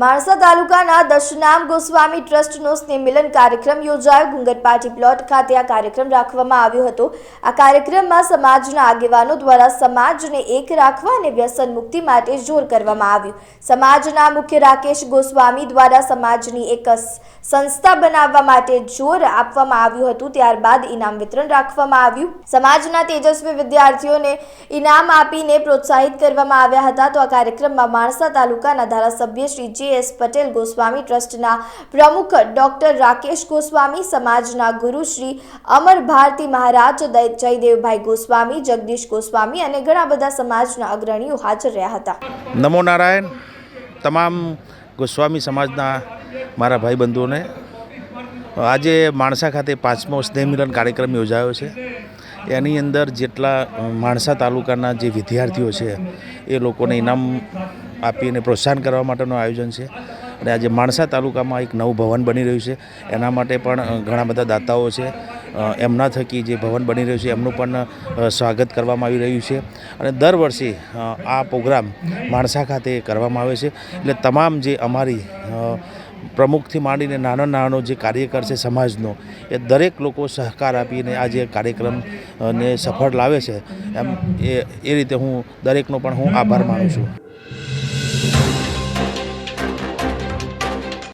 માણસા તાલુકાના દશનામ ગોસ્વામી ટ્રસ્ટનો સ્નેહમિલન કાર્યક્રમ યોજાયો. ઘુંગર પ્લોટ ખાતે આ કાર્યક્રમ રાખવામાં આવ્યો હતો. આ કાર્યક્રમમાં સમાજના આગેવાનો દ્વારા સમાજને એક રાખવા અને વ્યસન મુક્તિ માટે જોર કરવામાં આવ્યું. સમાજના મુખ્ય રાકેશ ગોસ્વામી દ્વારા સમાજની એક સંસ્થા બનાવવા માટે જોર આપવામાં આવ્યું હતું. ત્યારબાદ ઇનામ વિતરણ રાખવામાં આવ્યું. સમાજના તેજસ્વી વિદ્યાર્થીઓને ઇનામ આપીને પ્રોત્સાહિત કરવામાં આવ્યા હતા. તો આ કાર્યક્રમમાં માણસા તાલુકાના ધારાસભ્ય શ્રી જે એસ પટેલ ગોસ્વામી ટ્રસ્ટના પ્રમુખ ડોક્ટર રાકેશ ગોસ્વામી, સમાજના ગુરુ શ્રી અમર ભારતી મહારાજ જયદેવભાઈ ગોસ્વામી, જગદીશ ગોસ્વામી અને ઘણા બધા સમાજના અગ્રણીઓ હાજર રહ્યા હતા. નમો નારાયણ. તમામ ગોસ્વામી સમાજના મારા ભાઈ બંધુઓને આજે માણસા ખાતે પાંચમો સ્નેહમિલન કાર્યક્રમ યોજાયો છે. એની અંદર જેટલા માણસા તાલુકાના જે વિદ્યાર્થીઓ છે, એ લોકોને ઇનામ આપીને પ્રોત્સાહન કરવા માટેનું આયોજન છે. અને આજે માણસા તાલુકામાં એક નવું ભવન બની રહ્યું છે. એના માટે પણ ઘણા બધા દાતાઓ છે. એમના થકી જે ભવન બની રહ્યું છે, એમનું પણ સ્વાગત કરવામાં આવી રહ્યું છે. અને દર વર્ષે આ પ્રોગ્રામ માણસા ખાતે કરવામાં આવે છે. એટલે તમામ જે અમારી પ્રમુખથી માંડીને નાનો નાનો જે કાર્યકર છે સમાજનો, એ દરેક લોકો સહકાર આપીને આ જે કાર્યક્રમને સફળ લાવે છે, એમ એ એ રીતે હું દરેકનો પણ હું આભાર માનું છું.